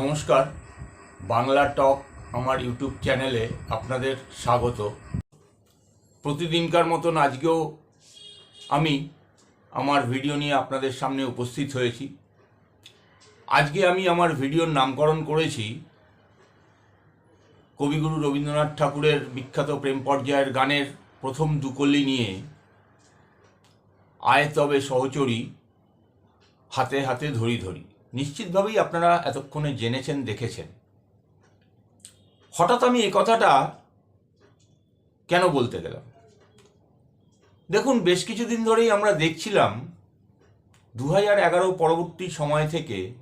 নমস্কার, বাংলা টক আমার ইউটিউব চ্যানেলে আপনাদের স্বাগত। প্রতিদিনকার মতন আজকেও আমি আমার ভিডিও নিয়ে আপনাদের সামনে উপস্থিত হয়েছি। আজকে আমি আমার ভিডিওর নামকরণ করেছি কবিগুরু রবীন্দ্রনাথ ঠাকুরের বিখ্যাত প্রেম পর্যায়ের গানের প্রথম দুকল্লি নিয়ে, আয় তবে সহচরী। হাতে হাতে ধরি ধরি। নিশ্চিতভাবেই আপনারা এতক্ষণে জেনেছেন, দেখেছেন। হঠাৎ আমি এ কথাটা কেন বলতে গেলাম? দেখুন, বেশ কিছুদিন ধরেই আমরা দেখছিলাম দু এগারো পরবর্তী সময় থেকে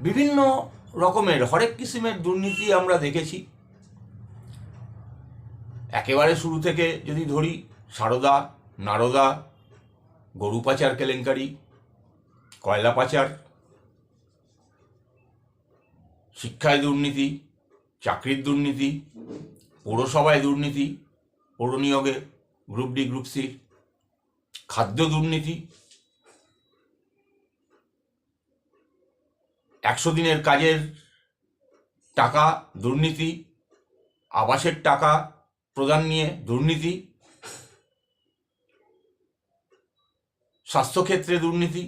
বিভিন্ন রকমের হরেক কিসিমের দুর্নীতি আমরা দেখেছি। একেবারে শুরু থেকে যদি ধরি, সারদা, নারদা গরু পাচার কেলেঙ্কারি, কয়লা পাচার, শিক্ষায় দুর্নীতি, চাকরির দুর্নীতি, পৌরসভায় দুর্নীতি, পৌর নিয়োগে গ্রুপ ডি গ্রুপ সির খাদ্য দুর্নীতি। একশো দিনের কাজের টাকা দুর্নীতি, আবাসের টাকা প্রদান নিয়ে দুর্নীতি। স্বাস্থ্যক্ষেত্রে দুর্নীতি।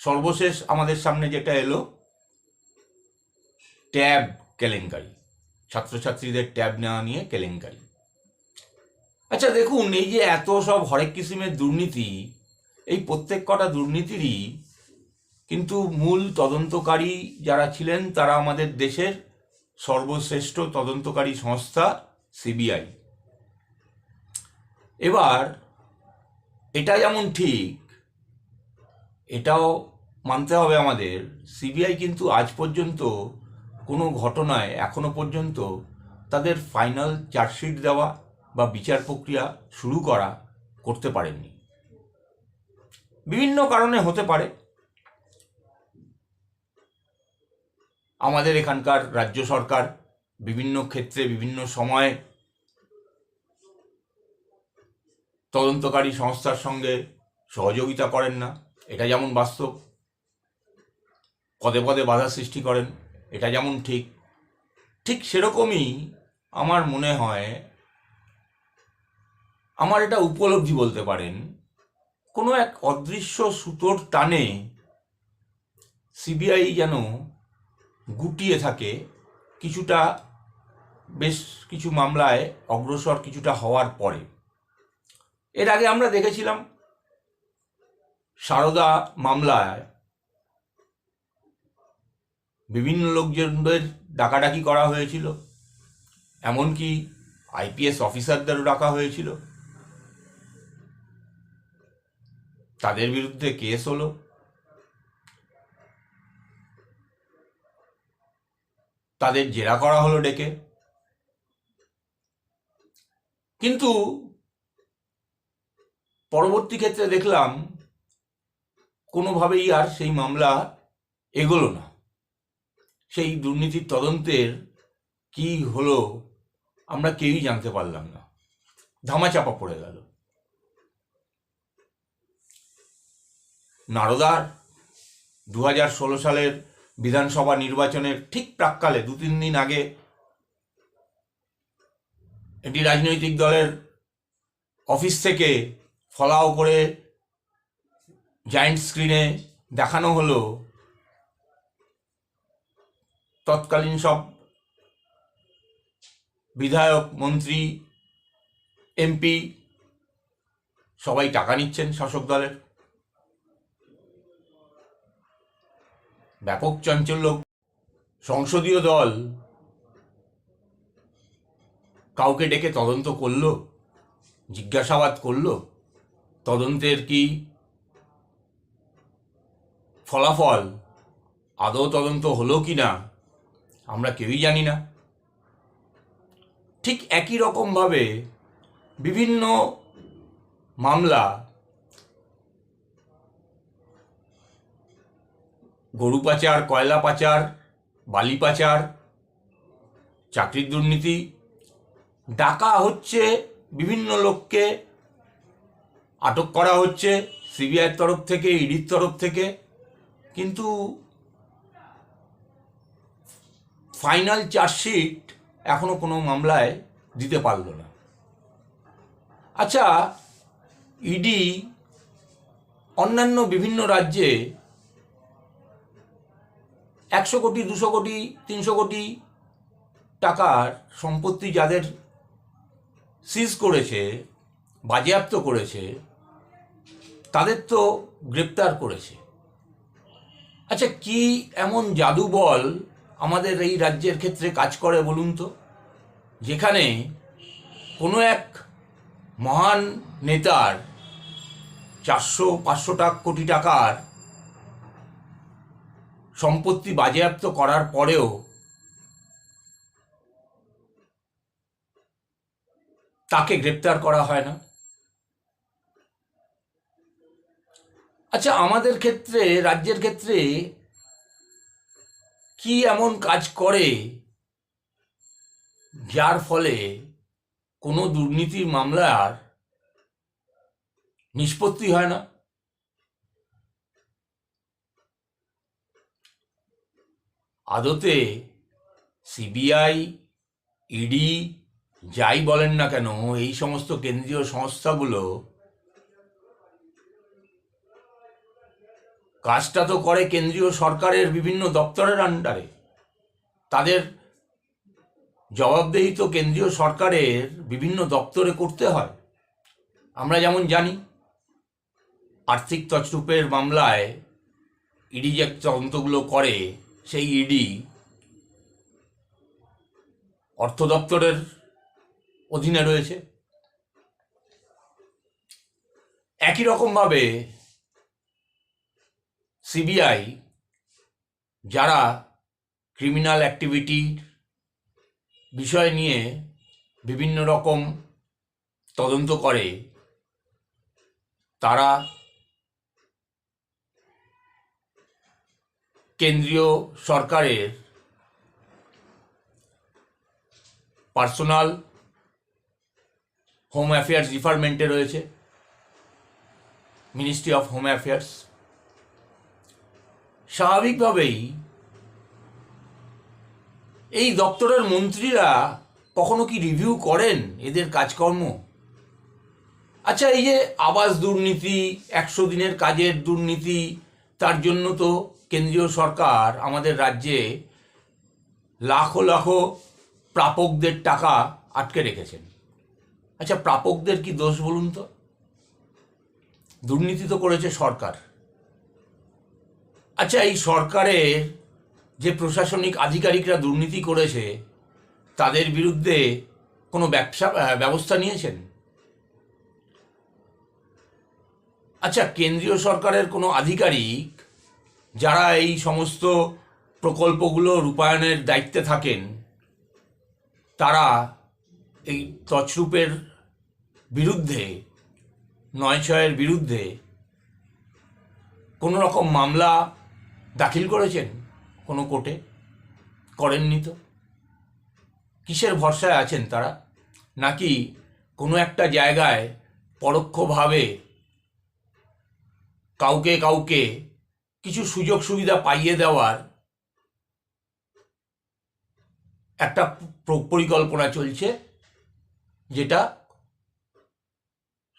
সর্বশেষ আমাদের সামনে যেটা এলো, ট্যাব কেলেঙ্কারি। ছাত্রছাত্রীদের ট্যাব নেওয়া নিয়ে কেলেঙ্কারি। আচ্ছা দেখুন, এই যে এত সব হরেক কিসিমের দুর্নীতি, এই প্রত্যেক কটা দুর্নীতিরই কিন্তু মূল তদন্তকারী যারা ছিলেন, তারা আমাদের দেশের সর্বশ্রেষ্ঠ তদন্তকারী সংস্থা, সিবিআই। এবার এটা যেমন ঠিক, এটাও মানতে হবে আমাদের। সিবিআই কিন্তু আজ পর্যন্ত কোনো ঘটনায়, এখনও পর্যন্ত তাদের ফাইনাল চার্জশিট দেওয়া বা বিচার প্রক্রিয়া শুরু করা করতে পারেননি। বিভিন্ন কারণে হতে পারে। আমাদের এখানকার রাজ্য সরকার বিভিন্ন ক্ষেত্রে বিভিন্ন সময় তদন্তকারী সংস্থার সঙ্গে সহযোগিতা করেন না। এটা যেমন বাস্তব, পদে পদে বাধা সৃষ্টি করেন, এটা যেমন ঠিক। ঠিক সেরকমই আমার মনে হয়, আমার এটা উপলব্ধি বলতে পারেন, কোনো এক অদৃশ্য সুতোর টানে সিবিআই যেন গুটিয়ে থাকে, কিছুটা বেশ কিছু মামলায় অগ্রসর কিছুটা হওয়ার পরে। এর আগে আমরা দেখেছিলাম সারদা মামলায় বিভিন্ন লোকজনদের ডাকাডাকি করা হয়েছিল, এমনকি আইপিএস অফিসারদেরও ডাকা হয়েছিল। তাদের বিরুদ্ধে কেস হলো। তাদের জেরা করা হলো ডেকে। কিন্তু পরবর্তী ক্ষেত্রে দেখলাম কোনোভাবেই আর সেই মামলা এগোলো না। সেই দুর্নীতির তদন্তের কি হলো আমরা কেউই জানতে পারলাম না। ধামাচাপা পড়ে গেল। নারদার দু হাজার ষোলো সালের বিধানসভা নির্বাচনের ঠিক প্রাককালে দু তিন দিন আগে একটি রাজনৈতিক দলের অফিস থেকে ফলাও করে জায়েন্ট স্ক্রিনে দেখানো হলো, তৎকালীন সব বিধায়ক, মন্ত্রী এমপি সবাই টাকা নিচ্ছেন শাসক দলের। ব্যাপক চাঞ্চল্য। সংসদীয় দল কাউকে ডেকে তদন্ত করল, জিজ্ঞাসাবাদ করল তদন্তের কি ফলাফল? আদৌ তদন্ত হলো কি না? আমরা কেউই জানি না। ঠিক একই রকমভাবে বিভিন্ন মামলা গরু পাচার, কয়লা পাচার, বালি পাচার, চাকরির দুর্নীতি, ডাকা হচ্ছে বিভিন্ন লোককে আটক করা হচ্ছে সিবিআইয়ের তরফ থেকে, ইডির তরফ থেকে। কিন্তু ফাইনাল চার্জশিট এখনও কোনো মামলায় দিতে পারল না। আচ্ছা ইডি অন্যান্য বিভিন্ন রাজ্যে একশো কোটি, দুশো কোটি, তিনশো কোটি টাকার সম্পত্তি যাদের সিজ করেছে, বাজেয়াপ্ত করেছে তাদের তো গ্রেপ্তার করেছে। আচ্ছা কি এমন জাদু বল আমাদের এই রাজ্যের ক্ষেত্রে কাজ করে বলুন তো? যেখানে কোনো এক মহান নেতার চারশো, পাঁচশো টাকা কোটি টাকার সম্পত্তি বাজেয়াপ্ত করার পরেও তাকে গ্রেপ্তার করা হয় না। আচ্ছা আমাদের ক্ষেত্রে, রাজ্যের ক্ষেত্রে কি এমন কাজ করে যার ফলে কোনো দুর্নীতির মামলার নিষ্পত্তি হয় না? আদতে সিবিআই, ইডি যাই বলেন না কেন, এই সমস্ত কেন্দ্রীয় সংস্থাগুলো কাজটা তো করে কেন্দ্রীয় সরকারের বিভিন্ন দপ্তরের আন্ডারে তাদের জবাবদেহি তো কেন্দ্রীয় সরকারের বিভিন্ন দপ্তরে করতে হয়। আমরা যেমন জানি, আর্থিক তছরূপের মামলায় ইডি যে তদন্তগুলো করে, সেই ইডি অর্থ দপ্তরের অধীনে রয়েছে। একই রকমভাবে সিবিআই যারা ক্রিমিনাল অ্যাক্টিভিটির বিষয় নিয়ে বিভিন্ন রকম তদন্ত করে, তারা কেন্দ্রীয় সরকারের পার্সোনাল হোম অ্যাফেয়ার্স ডিপার্টমেন্টে রয়েছে মিনিস্ট্রি অফ হোম অ্যাফেয়ার্স স্বাভাবিকভাবেই এই দপ্তরের মন্ত্রীরা কখনো কি রিভিউ করেন এদের কাজকর্ম? আচ্ছা এই যে আবাস দুর্নীতি, একশো দিনের কাজের দুর্নীতি, তার জন্য তো কেন্দ্রীয় সরকার আমাদের রাজ্যে লাখো লাখো প্রাপকদের টাকা আটকে রেখেছেন। আচ্ছা প্রাপকদের কি দোষ বলুন তো? দুর্নীতি তো করেছে সরকার। আচ্ছা এই সরকারের যে প্রশাসনিক আধিকারিকরা দুর্নীতি করেছে, তাদের বিরুদ্ধে কোনো ব্যবসা ব্যবস্থা নিয়েছেন? আচ্ছা কেন্দ্রীয় সরকারের কোনো আধিকারিক যারা এই সমস্ত প্রকল্পগুলো রূপায়ণের দায়িত্বে থাকেন, তারা এই তছরূপের বিরুদ্ধে, নয় ছয়ের বিরুদ্ধে কোনো রকম মামলা দাখিল করেছেন কোনো কোর্টে? করেননি তো? কিসের ভরসায় আছেন তারা? নাকি কোনো একটা জায়গায় পরোক্ষভাবে কাউকে কাউকে কিছু সুযোগ সুবিধা পাইয়ে দেওয়ার একটা পরিকল্পনা চলছে, যেটা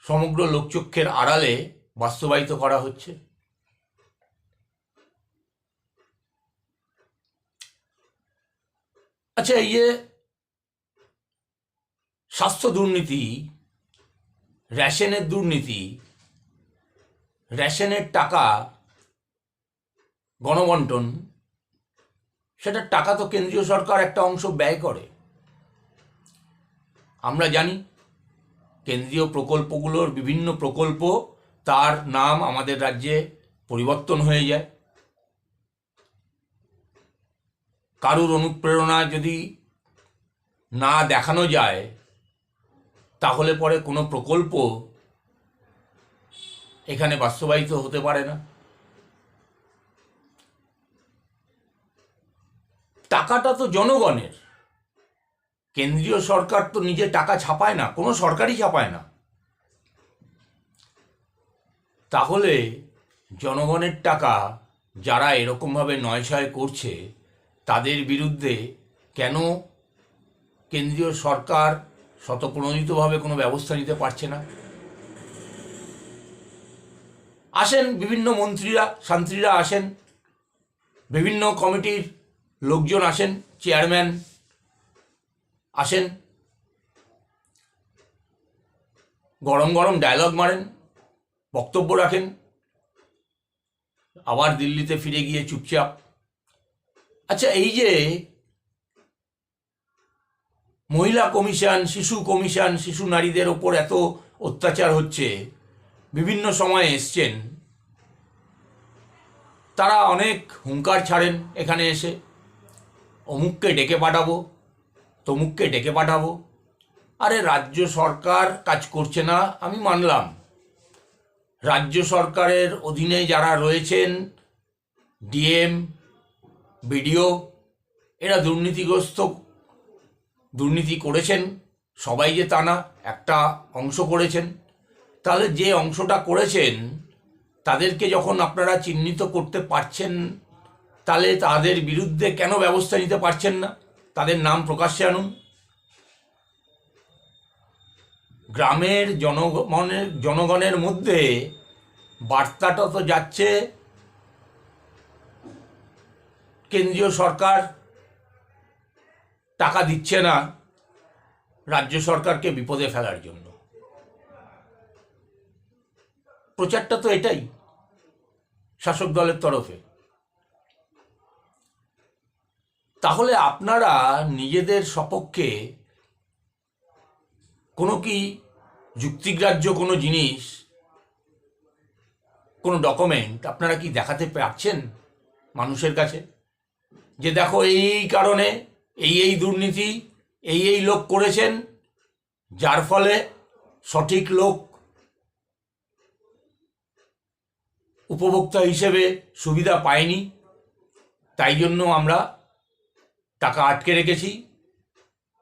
সমগ্র লোকচক্ষের আড়ালে বাস্তবায়িত করা হচ্ছে? আচ্ছা এই যে স্বাস্থ্য দুর্নীতি, রেশনের দুর্নীতি, রেশনের টাকা গণবন্টন সেটার টাকা তো কেন্দ্রীয় সরকার একটা অংশ ব্যয় করে। আমরা জানি কেন্দ্রীয় প্রকল্পগুলোর বিভিন্ন প্রকল্প, তার নাম আমাদের রাজ্যে পরিবর্তন হয়ে যায়। কারুর অনুপ্রেরণা যদি না দেখানো যায়, তাহলে পরে কোনো প্রকল্প এখানে বাস্তবায়িত হতে পারে না। টাকাটা তো জনগণের। কেন্দ্রীয় সরকার তো নিজে টাকা ছাপায় না, কোনো সরকারই ছাপায় না। তাহলে জনগণের টাকা যারা এরকমভাবে নয়ছয় করছে তাদের বিরুদ্ধে কেন কেন্দ্রীয় সরকার শতপ্রণোদিতভাবে কোনো ব্যবস্থা নিতে পারছে না? আসেন বিভিন্ন মন্ত্রীরা, শান্ত্রীরা আসেন, বিভিন্ন কমিটির লোকজন আসেন, চেয়ারম্যান আসেন, গরম গরম ডায়লগ মারেন, বক্তব্য রাখেন, আবার দিল্লিতে ফিরে গিয়ে চুপচাপ আচ্ছা এই যে মহিলা কমিশন, শিশু কমিশন, শিশু নারীদের ওপর এত অত্যাচার হচ্ছে, বিভিন্ন সময়ে এসছেন, তারা অনেক হুঙ্কার ছাড়েন এখানে এসে, অমুককে ডেকে পাঠাবো, তমুককে ডেকে পাঠাবো, আরে রাজ্য সরকার কাজ করছে না, আমি মানলাম, রাজ্য সরকারের অধীনে যারা রয়েছেন, ডিএম বিডিও এরা দুর্নীতিগ্রস্ত, দুর্নীতি করেছেন, সবাই যে তা না, একটা অংশ করেছেন। তাহলে যে অংশটা করেছেন, তাদেরকে যখন আপনারা চিহ্নিত করতে পারছেন, তাহলে তাদের বিরুদ্ধে কেন ব্যবস্থা নিতে পারছেন না? তাদের নাম প্রকাশ্যে আনুন। গ্রামের জনগণের জনগণের মধ্যে বার্তাটা তো যাচ্ছে কেন্দ্রীয় সরকার টাকা দিচ্ছে না, রাজ্য সরকারকে বিপদে ফেলার জন্য। প্রচারটা তো এটাই, শাসক দলের তরফে। তাহলে আপনারা নিজেদের সপক্ষে কোনো কি যুক্তিগ্রাহ্য কোনো জিনিস, কোনো ডকুমেন্ট আপনারা কি দেখাতে পারছেন মানুষের কাছে? যে দেখো এই এই কারণে এই এই দুর্নীতি, এই এই লোক করেছেন, যার ফলে সঠিক লোক উপভোক্তা হিসেবে সুবিধা পায়নি, তাই জন্য আমরা টাকা আটকে রেখেছি।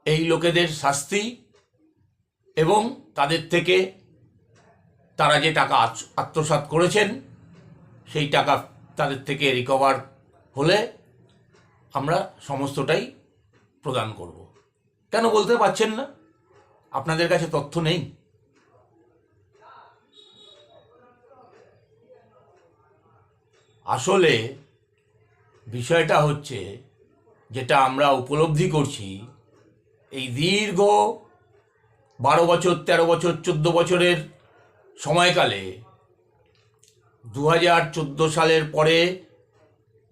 এই লোকেদের শাস্তি এবং তাদের থেকে তারা যে টাকা আত্ম- আত্মসাৎ করেছেন, সেই টাকা তাদের থেকে রিকভার হলে আমরা সমস্তটাই প্রদান করব। কেন বলতে পারছেন না? আপনাদের কাছে তথ্য নেই। আসলে বিষয়টা হচ্ছে যেটা আমরা উপলব্ধি করছি, এই দীর্ঘ বারো বছর, তেরো বছর, চোদ্দ বছরের সময়কালে দু হাজার চোদ্দ সালের পরে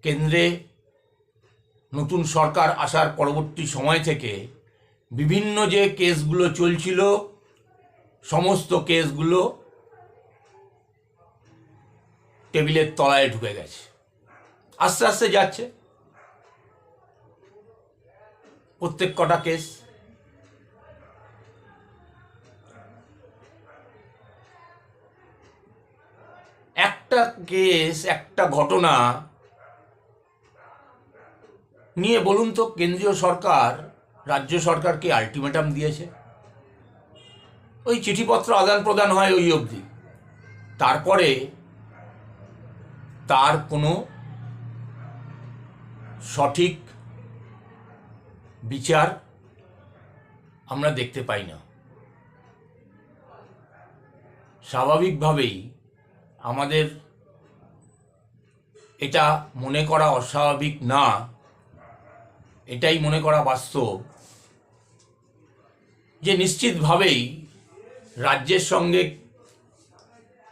কেন্দ্রে নতুন সরকার আসার পরবর্তী সময় থেকে বিভিন্ন যে কেসগুলো চলছিল, সমস্ত কেসগুলো টেবিলের তলায় ঢুকে গেছে। আস্তে আস্তে যাচ্ছে। প্রত্যেক কটা কেস। একটা কেস, একটা ঘটনা নিয়ে বলুন তো, কেন্দ্রীয় সরকার, রাজ্য সরকারকে আলটিমেটাম দিয়েছে? ওই চিঠিপত্র আদান প্রদান হয় ওই অবধি। তারপরে তার কোনো সঠিক বিচার আমরা দেখতে পাই না। স্বাভাবিকভাবেই আমাদের এটা মনে করা অস্বাভাবিক না। এটাই মনে করা বাস্তব। যে নিশ্চিতভাবেই রাজ্যের সঙ্গে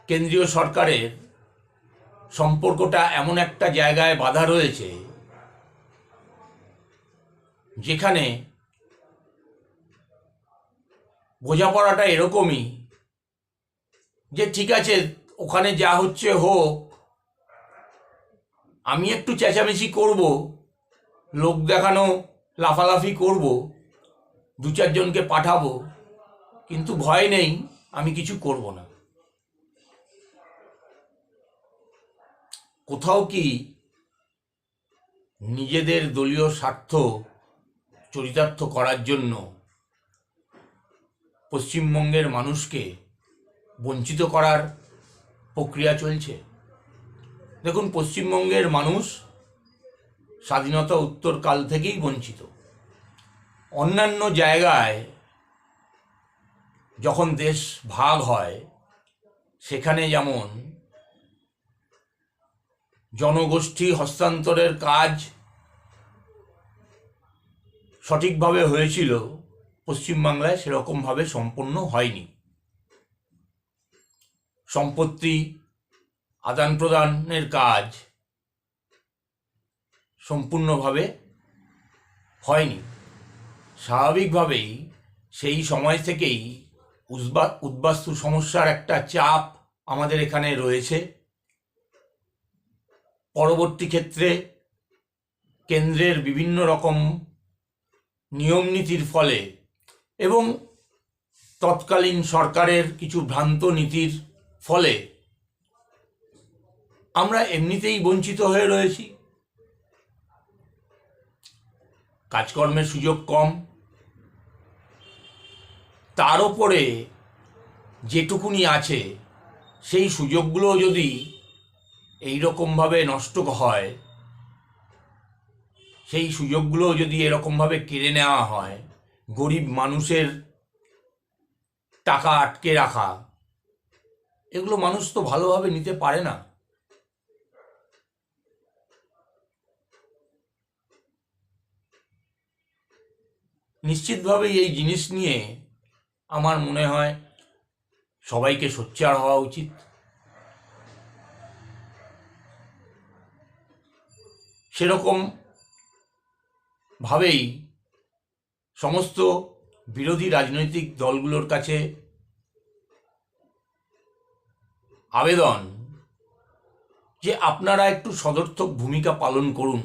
কেন্দ্রীয় সরকারের সম্পর্কটা এমন একটা জায়গায় বাধা রয়েছে, যেখানে বোঝাপড়াটা এরকমই যে ঠিক আছে, ওখানে যা হচ্ছে হোক, আমি একটু চেঁচামেচি করব লোক দেখানো, লাফালাফি করব, দু চারজনকে পাঠাবো, কিন্তু ভয় নেই, আমি কিছু করব না। কোথাও কি নিজেদের দলীয় স্বার্থ চরিতার্থ করার জন্য পশ্চিমবঙ্গের মানুষকে বঞ্চিত করার প্রক্রিয়া চলছে? দেখুন, পশ্চিমবঙ্গের মানুষ স্বাধীনতা উত্তরকাল থেকেই বঞ্চিত। অন্যান্য জায়গায় যখন দেশ ভাগ হয়, সেখানে যেমন জনগোষ্ঠী হস্তান্তরের কাজ সঠিকভাবে হয়েছিল, পশ্চিমবাংলায় সেরকমভাবে সম্পন্ন হয়নি। সম্পত্তি আদান প্রদানের কাজ সম্পূর্ণভাবে হয়নি। স্বাভাবিকভাবেই সেই সময় থেকেই উদ্বা, উদ্বাস্তু সমস্যার একটা চাপ আমাদের এখানে রয়েছে। পরবর্তী ক্ষেত্রে কেন্দ্রের বিভিন্ন রকম নিয়ম নীতির ফলে এবং তৎকালীন সরকারের কিছু ভ্রান্ত নীতির ফলে আমরা এমনিতেই বঞ্চিত হয়ে রয়েছি। কাজকর্মের সুযোগ কম। তার ওপরে যেটুকুনি আছে, সেই সুযোগগুলো যদি এই রকমভাবে নষ্ট হয়, সেই সুযোগগুলো যদি এরকমভাবে কেড়ে নেওয়া হয়, গরিব মানুষের টাকা আটকে রাখা, এগুলো মানুষ তো ভালোভাবে নিতে পারে না। নিশ্চিতভাবেই এই জিনিস নিয়ে আমার মনে হয় সবাইকে সোচ্চার হওয়া উচিত। সেরকম ভাবেই সমস্ত বিরোধী রাজনৈতিক দলগুলোর কাছে আবেদন যে আপনারা একটু সদর্থক ভূমিকা পালন করুন।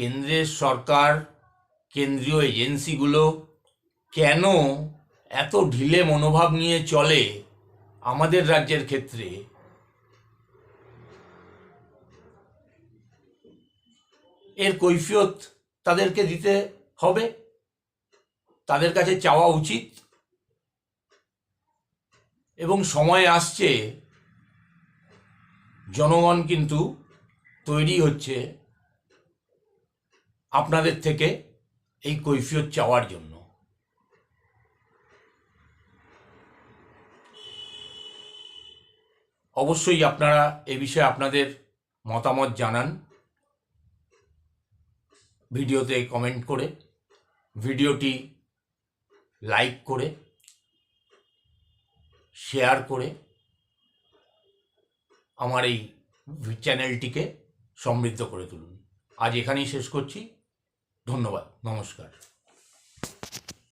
কেন্দ্রের সরকার, কেন্দ্রীয় এজেন্সিগুলো কেন এত ঢিলে মনোভাব নিয়ে চলে আমাদের রাজ্যের ক্ষেত্রে? এর কৈফিয়ত তাদেরকে দিতে হবে? তাদের কাছে চাওয়া উচিত? এবং সময় আসছে, জনগণ কিন্তু তৈরি হচ্ছে আপনাদের থেকে এই কৈফিয়ত চাওয়ার জন্য। অবশ্যই আপনারা এ বিষয়ে আপনাদের মতামত জানান। ভিডিওতে কমেন্ট করে, ভিডিওটি লাইক করে, শেয়ার করে আমার এই চ্যানেলটিকে সমৃদ্ধ করে তুলুন। আজ এখানেই শেষ করছি। ধন্যবাদ নমস্কার।